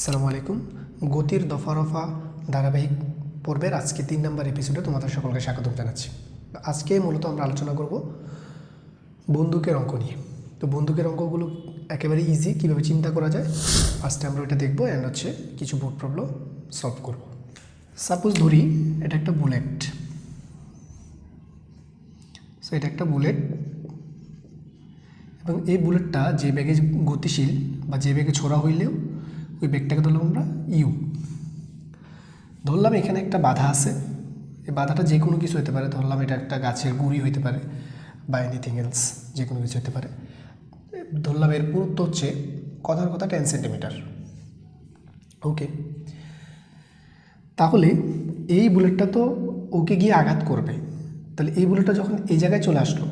আসসালামু আলাইকুম। গতির দফা রফা ধারাবাহিক পর্বের আজকে তিন নম্বর এপিসোডে তোমাদের সকলকে স্বাগতম জানাচ্ছি। আজকে মূলত আমরা আলোচনা করব বন্দুকের অঙ্ক নিয়ে। তো বন্দুকের অঙ্কগুলো একেবারে ইজি কীভাবে চিন্তা করা যায়? ফার্স্টে আমরা ওইটা দেখব অ্যান্ড হচ্ছে কিছু বোর্ড প্রবলেম সলভ করব। সাপোজ ধরি এটা একটা বুলেট সো এটা একটা বুলেট এবং এই বুলেটটা যে ব্যাগে গতিশীল বা যে ব্যাগে ছোড়া হইলেও ওই বেগটাকে ধরলাম আমরা ইউ ধরলাম এখানে একটা বাধা আছে। এই বাধাটা যে কোনো কিছু হতে পারে। ধরলাম এটা একটা গাছের গুঁড়ি হইতে পারে বা এনিথিং এলস যে কোনো কিছু হতে পারে। ধরলাম এর পুরুত্ব হচ্ছে কথার কথা টেন সেন্টিমিটার ওকে তাহলে এই বুলেটটা তো ওকে গিয়ে আঘাত করবে। তাহলে এই বুলেটটা যখন এই জায়গায় চলে আসলো,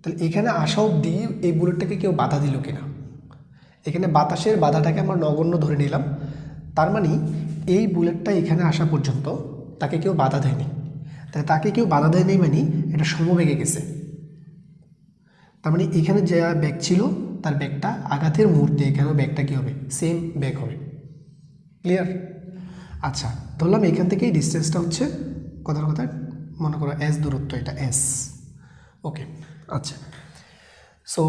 তাহলে এখানে আসা অবধি এই বুলেটটাকে কেউ বাধা দিল কিনা? এখানে বাতাসের বাধাটাকে আমরা নগণ্য ধরে নিলাম। তার মানে এই বুলেটটা এখানে আসা পর্যন্ত তাকে কেউ বাধা দেয়নি। তাহলে তাকে কেউ বাধা দেয়নি মানে এটা সমবেগে গেছে। তার মানে এখানে যে ব্যাগ ছিল, তার ব্যাগটা আঘাতের মুহূর্তে এখানেও ব্যাগটা কী হবে? সেম ব্যাগ হবে। ক্লিয়ার? আচ্ছা ধরলাম এখান থেকে ডিস্টেন্সটা হচ্ছে কথার কথা মনে করো এস দূরত্ব, এটা এস। ওকে আচ্ছা। সো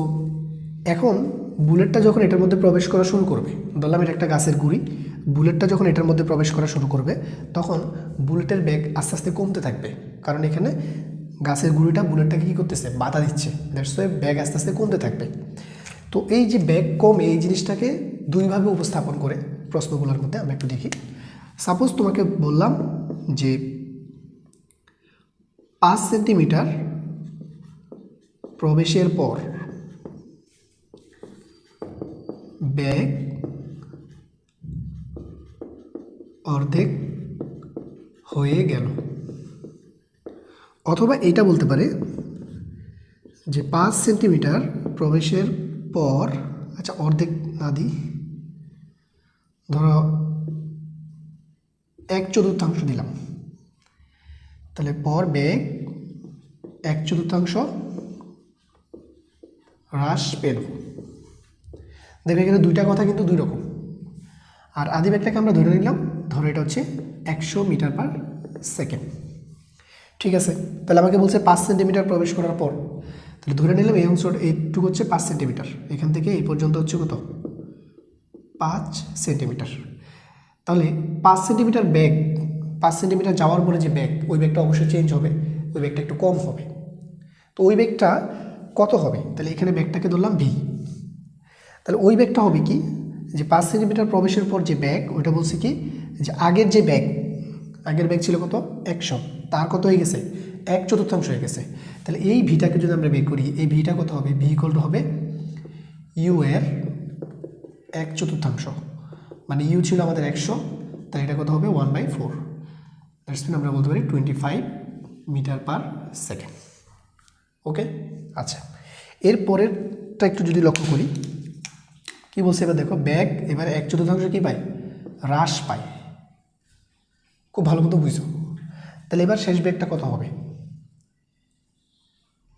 এখন বুলেটটা যখন এটার মধ্যে প্রবেশ করা শুরু করবে, ধরলাম এটা একটা গাছের গুড়ি, বুলেটটা যখন এটার মধ্যে প্রবেশ করা শুরু করবে, তখন বুলেটের ব্যাগ আস্তে আস্তে কমতে থাকবে। কারণ এখানে গাছের গুঁড়িটা বুলেটটাকে কী করতেছে? বাধা দিচ্ছে। দ্যাটস ওয়ে ব্যাগ আস্তে আস্তে কমতে থাকবে। তো এই যে ব্যাগ কমে এই জিনিসটাকে দুইভাবে উপস্থাপন করে প্রশ্নগুলোর মধ্যে আমরা একটু দেখি। সাপোজ তোমাকে বললাম যে পাঁচ সেন্টিমিটার প্রবেশের পর ব্যাগ, অর্ধেক হয়ে গেল। অথবা এইটা বলতে পারে যে পাঁচ সেন্টিমিটার প্রবেশের পর আচ্ছা অর্ধেক না দিই ধরো এক চতুর্থাংশ দিলাম। তাহলে পর ব্যাগ, এক চতুর্থাংশ হ্রাস পেল। দেখো এখানে দুইটা কথা কিন্তু দুই রকম। আর আদি ব্যাগটাকে আমরা ধরে নিলাম, ধরো এটা হচ্ছে একশো মিটার পার সেকেন্ড। ঠিক আছে? তাহলে আমাকে বলছে পাঁচ সেন্টিমিটার প্রবেশ করার পর। তাহলে ধরে নিলাম এই অংশ এইটুকু হচ্ছে পাঁচ সেন্টিমিটার। এখান থেকে এই পর্যন্ত হচ্ছে কত? পাঁচ সেন্টিমিটার। তাহলে পাঁচ সেন্টিমিটার ব্যাগ, পাঁচ সেন্টিমিটার যাওয়ার পরে যে ব্যাগ, ওই ব্যাগটা অবশ্যই চেঞ্জ হবে, ওই ব্যাগটা একটু কম হবে। তো ওই ব্যাগটা কত হবে? তাহলে এখানে ব্যাগটাকে ধরলাম ভি তাহলে ওই ব্যাগটা হবে কি? যে পাঁচ সেন্টিমিটার প্রবেশের পর যে ব্যাগ, ওইটা বলছে কি? যে আগের যে ব্যাগ, আগের ব্যাগ ছিল কত? একশো। তার কত হয়ে গেছে? এক চতুর্থাংশ হয়ে গেছে। তাহলে এই ভিটাকে যদি আমরা বের করি, এই ভিটা কত হবে? ভি ইকল হবে ইউ এর এক চতুর্থাংশ। মানে ইউ ছিল আমাদের একশো, তাহলে এটা কত হবে? One by four. That's mean আমরা বলতে পারি twenty five metre per second. Okay? আচ্ছা। এর পরেরটা একটু যদি লক্ষ্য করি কি বলছে এবার দেখো, ব্যাগ, এবার এক চতুর্থাংশ কী পায়? হ্রাস পায়। খুব ভালো মতো বুঝো তাহলে এবার শেষ ব্যাগটা কত হবে?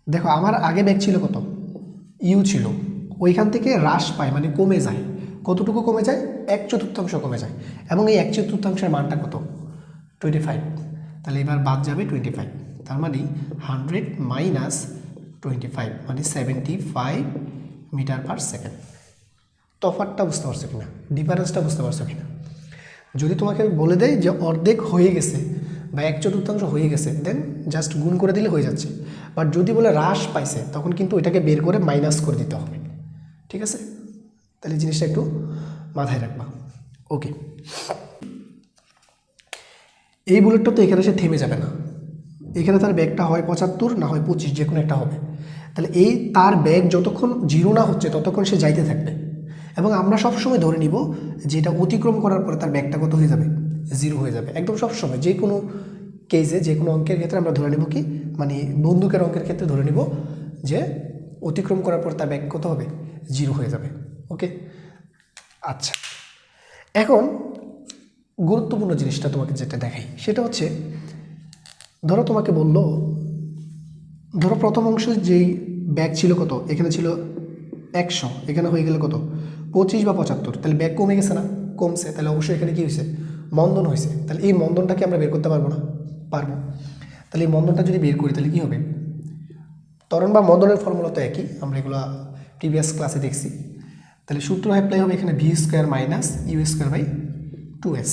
দেখো, আমার আগে ব্যাগ ছিল কত? ইউ ছিল। ওইখান থেকে হ্রাস পায় মানে কমে যায়। কতটুকু কমে যায়? এক চতুর্থাংশ কমে যায়। এবং এই এক চতুর্থাংশের মানটা কত? টোয়েন্টি ফাইভ তাহলে এবার বাদ যাবে টোয়েন্টি ফাইভ তার মানে হান্ড্রেড মাইনাস টোয়েন্টি ফাইভ মানে seventy five metre per second তফাতটা বুঝতে পারছ কিনা? ডিফারেন্সটা বুঝতে পারছ কিনা? যদি তোমাকে বলে দেয় যে অর্ধেক হয়ে গেছে বা এক চতুর্থাংশ হয়ে গেছে দেন জাস্ট গুণ করে দিলে হয়ে যাচ্ছে। বাট যদি বলে হ্রাস পাইছে, তখন কিন্তু ওইটাকে বের করে মাইনাস করে দিতে হবে। ঠিক আছে? তাহলে জিনিসটা একটু মাথায় রাখবা। ওকে এই বুলেটটা তো এখানে সে থেমে যাবে না। এখানে তার ব্যাগটা হয় পঁচাত্তর, না হয় পঁচিশ যে কোনো একটা হবে। তাহলে এই তার ব্যাগ যতক্ষণ জিরো না হচ্ছে, ততক্ষণ সে যাইতে থাকবে। এবং আমরা সবসময় ধরে নিব যে এটা অতিক্রম করার পরে তার ব্যাগটা কত হয়ে যাবে? জিরো হয়ে যাবে। একদম সবসময় যে কোনো কেজে যে কোনো অঙ্কের ক্ষেত্রে আমরা ধরে নেব কি? মানে বন্দুকের অঙ্কের ক্ষেত্রে ধরে নিব যে অতিক্রম করার পর তার ব্যাগ কত হবে? জিরো হয়ে যাবে। ওকে আচ্ছা। এখন গুরুত্বপূর্ণ জিনিসটা তোমাকে যেটা দেখাই, সেটা হচ্ছে, ধরো তোমাকে বলল, ধরো প্রথম অংশে যেই ব্যাগ ছিল কত? এখানে ছিল একশো, এখানে হয়ে গেলে কত? পঁচিশ বা পঁচাত্তর, তাহলে ব্যাগ কমে গেছে না? কমছে, তাহলে অবশ্যই এখানে কী হয়েছে? মন্দন হয়েছে। তাহলে এই মন্দনটাকে আমরা বের করতে পারব না? পারব। তাহলে এই মন্দনটা যদি বের করি, তাহলে কী হবে? তরণ বা মন্দনের ফর্মুলা তো একই, আমরা এগুলো প্রিভিয়াস ক্লাসে দেখছি। তাহলে সূত্র অ্যাপ্লাই হবে এখানে V square minus U square by two S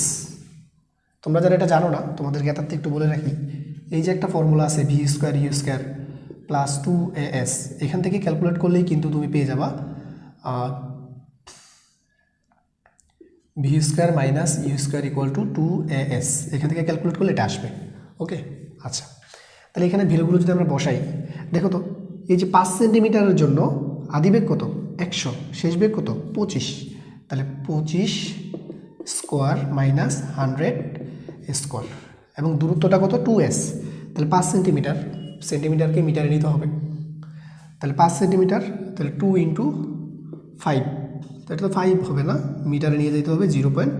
তোমরা যারা এটা জানো না তোমাদের জ্ঞাতার্থে একটু বলে রাখি, এই যে একটা ফর্মুলা আছে V square U square plus two A S এখান থেকে ক্যালকুলেট করলেই কিন্তু তুমি পেয়ে যাবা V square minus U square equal to two A S এখান থেকে ক্যালকুলেট করলে এটা আসবে। ওকে আচ্ছা। তাহলে এখানে ভ্যালুগুলো যদি আমরা বসাই, দেখো তো, এই যে পাঁচ সেন্টিমিটারের জন্য আদি বেগ কত? একশো। শেষ বেগ কত? পঁচিশ। তাহলে পঁচিশ স্কোয়ার মাইনাস হান্ড্রেড স্কোয়ার এবং দূরত্বটা কত? টু এস তাহলে পাঁচ সেন্টিমিটার সেন্টিমিটারকে মিটারে নিতে হবে। তাহলে পাঁচ সেন্টিমিটার তাহলে টু ইন্টু ফাইভ এটা তো ফাইভ হবে না? মিটারে নিয়ে যেতে হবে জিরো পয়েন্ট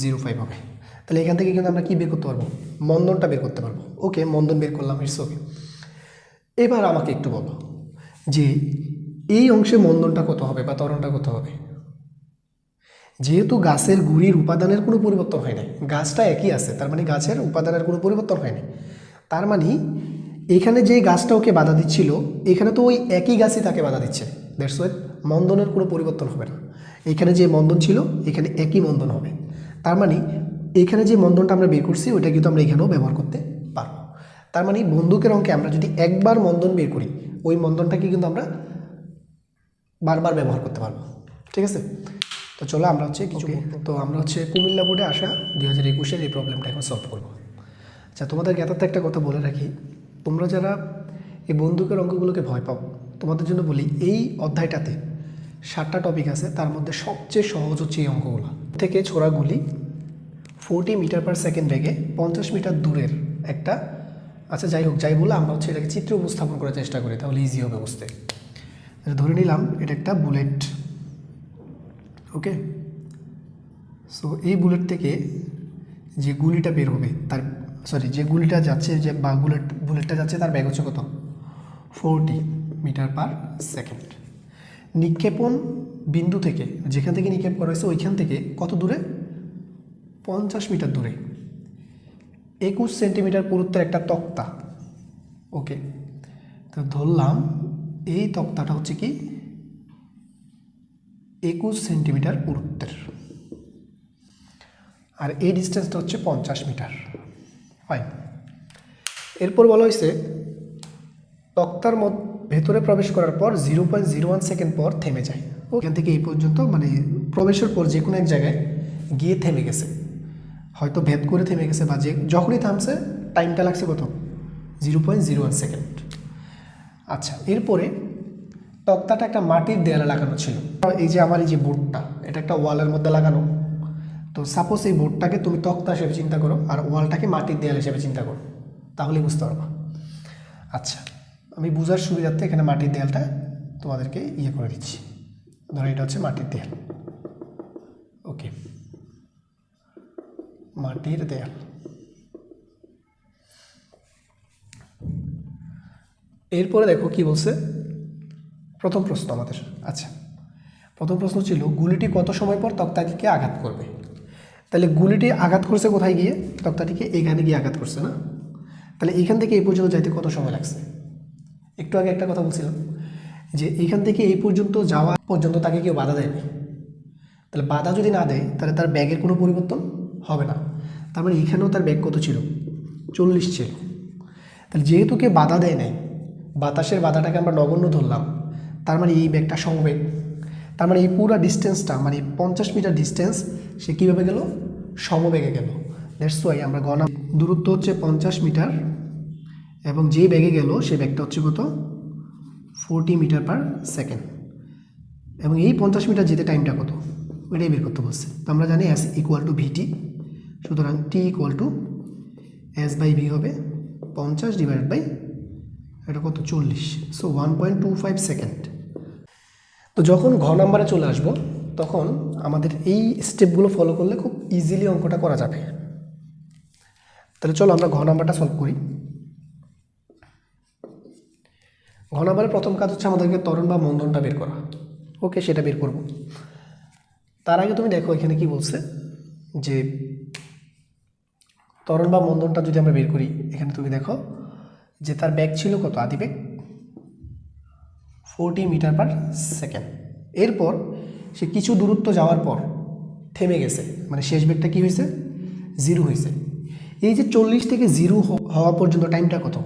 জিরো ফাইভ হবে। তাহলে এখান থেকে কিন্তু আমরা কী বের করতে পারব? মন্দনটা বের করতে পারব। ওকে মন্দন বের করলাম ইটস ওকে এবার আমাকে একটু বলো যে এই অংশে মন্দনটা কত হবে বা ত্বরণটা কত হবে? যেহেতু গাছের গুড়ির উপাদানের কোনো পরিবর্তন হয় নাই, গাছটা একই আছে, তার মানে গাছের উপাদানের কোনো পরিবর্তন হয়নি তার মানে এখানে যে গাছটা ওকে বাধা দিচ্ছিল, এখানে তো ওই একই গাছই তাকে বাধা দিচ্ছে। দ্যাটস ওয়াই মন্দনের কোনো পরিবর্তন হবে না। এখানে যে মন্দন ছিল এখানে একই মন্দন হবে। তার মানে এখানে যে মন্দনটা আমরা বের করছি ওইটা কিন্তু আমরা এখানেও ব্যবহার করতে পারব। তার মানে বন্দুকের অঙ্কে আমরা যদি একবার মন্দন বের করি ওই মন্দনটাকে কিন্তু আমরা বারবার ব্যবহার করতে পারব। ঠিক আছে? তো চলো আমরা হচ্ছে কিছু তো আমরা হচ্ছে কুমিল্লা বোর্ডে আসা দুই হাজার একুশের এই প্রবলেমটা এখন সলভ করব। আচ্ছা তোমাদের জ্ঞাতার্থে একটা কথা বলে রাখি তোমরা যারা এই বন্দুকের অঙ্কগুলোকে ভয় পাও তোমাদের জন্য বলি এই অধ্যায়টাতে সাতটা টপিক আছে তার মধ্যে সবচেয়ে সহজ হচ্ছে এই অঙ্কগুলো। থেকে ছোড়া গুলি ফোরটি মিটার পার সেকেন্ড বেগে পঞ্চাশ মিটার দূরের একটা আচ্ছা যাই হোক যাই বলে আমরা হচ্ছে এটাকে চিত্র উপস্থাপন করার চেষ্টা করি তাহলে ইজি হবে বুঝতে। আচ্ছা, ধরে নিলাম এটা একটা বুলেট ওকে সো এই বুলেট থেকে যে গুলিটা বের হবে তার সরি যে গুলিটা যাচ্ছে যে বা বুলেট বুলেটটা যাচ্ছে তার ব্যাগ হচ্ছে কত? Forty metre per second. নিক্ষেপণ বিন্দু থেকে, যেখান থেকে নিক্ষেপ করা হয়েছে ওইখান থেকে কত দূরে? পঞ্চাশ মিটার দূরে। একুশ সেন্টিমিটার পুরুত্বের একটা তক্তা। ওকে, তো ধরলাম এই তক্তাটা হচ্ছে কি? একুশ সেন্টিমিটার পুরুত্বের। আর এই ডিস্টেন্সটা হচ্ছে পঞ্চাশ মিটার। হয় এরপর বলা হয়েছে, তক্তার মধ্যে ভেতরে প্রবেশ করার পর zero point zero one second পর থেমে যায়। ওখান থেকে এই পর্যন্ত মানে প্রবেশের পর যে কোনো এক জায়গায় গিয়ে থেমে গেছে। হয়তো ভেদ করে থেমে গেছে বা যে যখনই থামছে টাইমটা লাগছে কত? Zero point zero one second আচ্ছা এরপরে তক্তাটা একটা মাটির দেয়ালে লাগানো ছিল। এই যে আমার এই যে বোর্ডটা, এটা একটা ওয়ালের মধ্যে লাগানো। তো সাপোজ এই বোর্ডটাকে তুমি তক্তা হিসেবে চিন্তা করো, আর ওয়ালটাকে মাটির দেয়াল হিসেবে চিন্তা করো। তাহলেই বুঝতে পারবা। আচ্ছা আমি বুঝার সুবিধার্থে এখানে মাটির দেয়ালটা তোমাদেরকে ইয়ে করে দিচ্ছি। ধরো এটা হচ্ছে মাটির দেয়াল। ওকে মাটির দেয়াল। এরপরে দেখো কি বলছে? প্রথম প্রশ্ন আমাদের। আচ্ছা। প্রথম প্রশ্ন ছিল, গুলিটি কত সময় পর তক্তাটিকে আঘাত করবে? তাহলে গুলিটি আঘাত করছে কোথায় গিয়ে? তক্তাটিকে এখানে গিয়ে আঘাত করছে না? তাহলে এখান থেকে এই পর্যন্ত যাইতে কত সময় লাগছে? একটু আগে একটা কথা বলছিলাম যে এখান থেকে এই পর্যন্ত যাওয়া পর্যন্ত তাকে কেউ বাধা দেয়নি। তাহলে বাধা যদি না দেয়, তাহলে তার ব্যাগের কোনো পরিবর্তন হবে না। তার মানে এখানেও তার ব্যাগ কত ছিল? চল্লিশ ছিল। তাহলে যেহেতু কেউ বাধা দেয় নাই, বাতাসের বাধাটাকে আমরা নগণ্য ধরলাম, তার মানে এই ব্যাগটা সমবেগ তার মানে এই পুরো ডিস্টেন্সটা মানে পঞ্চাশ মিটার ডিস্টেন্স সে কীভাবে গেল? সমবেগে গেল। দ্যাটস ওয়াই আমরা গণা দূরত্ব হচ্ছে পঞ্চাশ মিটার এবং যে ব্যাগে গেল সে ব্যাগটা হচ্ছে কত? ফোরটি মিটার পার সেকেন্ড এবং এই পঞ্চাশ মিটার যেতে টাইমটা কত? ওইটাই বের করতে বলছে। তো আমরা জানি এস ইকুয়াল টু ভিটি সুতরাং T equal to S by V হবে পঞ্চাশ ডিভাইডেড বাই এটা কত? চল্লিশ। So one point two five second তো যখন ঘ নাম্বারে চলে আসব, তখন আমাদের এই স্টেপগুলো ফলো করলে খুব ইজিলি অঙ্কটা করা যাবে। তাহলে চলো আমরা ঘ নাম্বারটা সলভ করি। ঘ প্রথম কাজ হচ্ছে আমাদেরকে ত্বরণ বা মন্দনটা বের করা। ওকে, সেটা বের করব। তার আগে তুমি দেখো এখানে কি বলছে, যে তরণ বা মন্দনটা যদি আমরা বের করি, এখানে তুমি দেখো যে তার ব্যাগ ছিল কত, আদি ব্যাগ? ফোরটি মিটার পার সেকেন্ড এরপর সে কিছু দূরত্ব যাওয়ার পর থেমে গেছে। মানে শেষ বেগটা কি হয়েছে? জিরো হয়েছে। এই যে চল্লিশ থেকে জিরো হওয়া পর্যন্ত টাইমটা কত?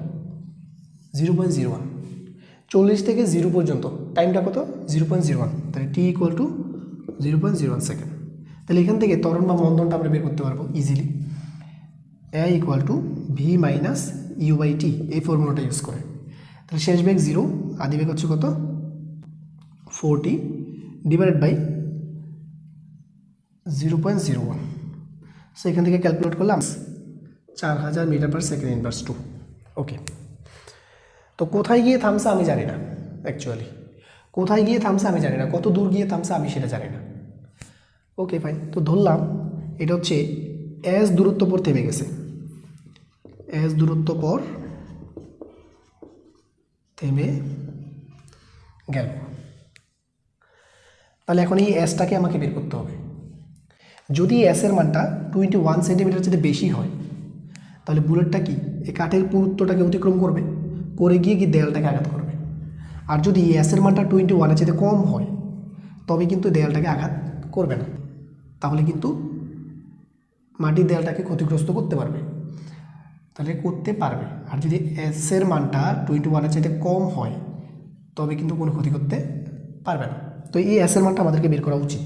জিরো পয়েন্ট জিরো ওয়ান চল্লিশ থেকে জিরো পর্যন্ত। টাইমটা কত? জিরো পয়েন্ট জিরো ওয়ান তাহলে T equal to zero point zero one second তাহলে এখান থেকে ত্বরণ বা মন্দনটা আমরা বের করতে পারব easily A equal to V minus U by T এই ফর্মুলাটা ইউজ করে। তাহলে শেষ বেগ জিরো আদি বেগ হচ্ছে কত? Forty divided by zero point zero one so এখান থেকে ক্যালকুলেট করলাম, চার হাজার metre per second inverse two okay তো কোথায় গিয়ে থামছে আমি জানি না অ্যাকচুয়ালি কোথায় গিয়ে থামছে আমি জানি না, কত দূর গিয়ে থামছে আমি সেটা জানি না। ওকে ফাইন তো ধরলাম, এটা হচ্ছে এস দূরত্ব পর থেমে গেছে। এস দূরত্ব পর থেমে গেল। তাহলে এখন এই এসটাকে আমাকে বের করতে হবে। যদি এসের মানটা টোয়েন্টি ওয়ান সেন্টিমিটার যদি বেশি হয়, তাহলে বুলেটটা কি? এই কাঠের পুরুত্বটাকে অতিক্রম করবে? করে গিয়ে কি দেয়ালটাকে আঘাত করবে? আর যদি এসের মানটা টোয়েন্টি ওয়ানের চেয়ে কম হয়, তবে কিন্তু দেয়ালটাকে আঘাত করবে না। তাহলে কিন্তু মাটির দেয়ালটাকে ক্ষতিগ্রস্ত করতে পারবে। তাহলে করতে পারবে। আর যদি এসের মানটা টোয়েন্টি ওয়ানের চাইতে কম হয়, তবে কিন্তু কোনো ক্ষতি করতে পারবে না। তো এই এসের মানটা আমাদেরকে বের করা উচিত।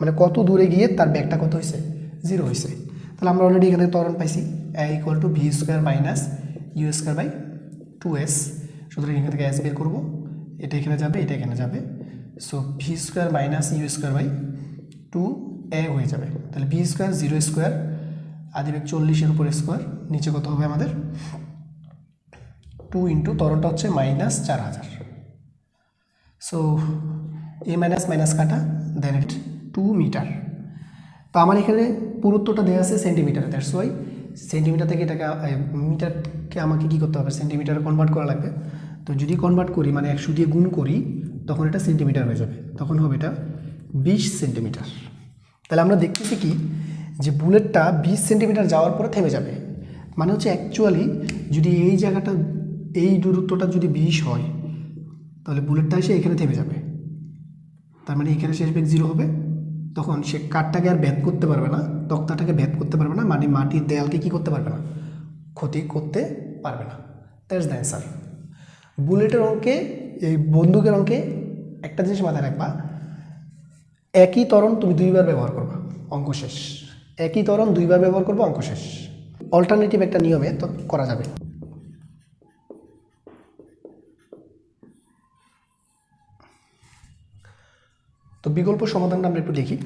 মানে কত দূরে গিয়ে তার ব্যাগটা কত হয়েছে? জিরো হয়েছে। তাহলে আমরা অলরেডি এখানে ত্বরণ পাইছি। A equal to V square minus U square by two S সুতরাং এখান থেকে এস বের করব। এটা এখানে যাবে, এটা এখানে যাবে। So V square minus U square by two a হয়ে যাবে। তাহলে ভি স্কোয়ার জিরো স্কোয়ার আদিবেগ চল্লিশের উপর স্কোয়ার নিচে কত হবে আমাদের? টু ইন্টু তরণটা হচ্ছে মাইনাস চার হাজার। সো এ মাইনাস মাইনাস কাটা দেন ইট টু মিটার তো আমার এখানে পুরুত্বটা দেওয়া আছে সেন্টিমিটার দ্যাটস ওয়াই সেন্টিমিটার থেকে এটাকে মিটারকে আমাকে কী করতে হবে? সেন্টিমিটারে কনভার্ট করা লাগবে। তো যদি কনভার্ট করি মানে একশো দিয়ে গুণ করি, তখন এটা সেন্টিমিটার হয়ে যাবে। তখন হবে এটা বিশ সেন্টিমিটার তাহলে আমরা দেখতেছি কি? যে বুলেটটা বিশ সেন্টিমিটার যাওয়ার পরে থেমে যাবে। মানে হচ্ছে অ্যাকচুয়ালি যদি এই জায়গাটা, এই দূরত্বটা যদি বিশ হয়, তাহলে বুলেটটা এসে এখানে থেমে যাবে। তার মানে এখানে শেষ বেগ জিরো হবে। তখন সে কাঠটাকে আর ভেদ করতে পারবে না, তক্তাটাকে ভেদ করতে পারবে না মানে মাটির দেয়ালকে কি করতে পারবে না, ক্ষতি করতে পারবে না। দ্যাটস দ্য অ্যান্সার বুলেটের অঙ্কে, এই বন্দুকের অঙ্কে একটা জিনিস মাথায় রাখবা, একই তরণ তুমি দুইবার ব্যবহার করবা, অঙ্ক শেষ। একই তরণ দুইবার ব্যবহার করব, অঙ্ক শেষ। অল্টারনেটিভ একটা নিয়মে তো করা যাবে। তো বিকল্প সমাধানটা আমরা একটু দেখি।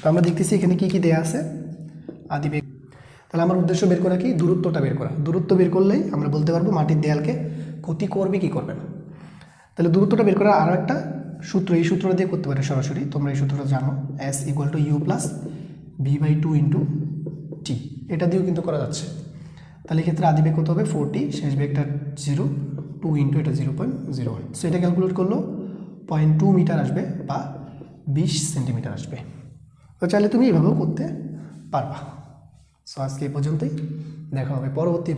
তো আমরা দেখতেছি এখানে কি কি দেয়া আছে। আদি বেগ তাহলে আমার উদ্দেশ্য বের করা কি? দূরত্বটা বের করা। দূরত্ব বের করলেই আমরা বলতে পারব মাটির দেয়ালকে ক্ষতি করবে কি করবে না। তাহলে দূরত্বটা বের করার আরও একটা সূত্র, এই সূত্রটা দিয়ে করতে পারে সরাসরি। তোমরা এই সূত্রটা জানো। S equal to U plus V by two into T এটা দিয়েও কিন্তু করা যাচ্ছে। তাহলে এক্ষেত্রে আদি বেগ কত হবে? ফোরটি শেষ বেগটা জিরো টু ইন্টু এটা zero point zero one so এটা ক্যালকুলেট করলেও পয়েন্ট টু মিটার আসবে বা বিশ সেন্টিমিটার আসবে। তো চাইলে তুমি এইভাবেও করতে পারবা। সো আজকে এই পর্যন্তই। দেখা হবে পরবর্তী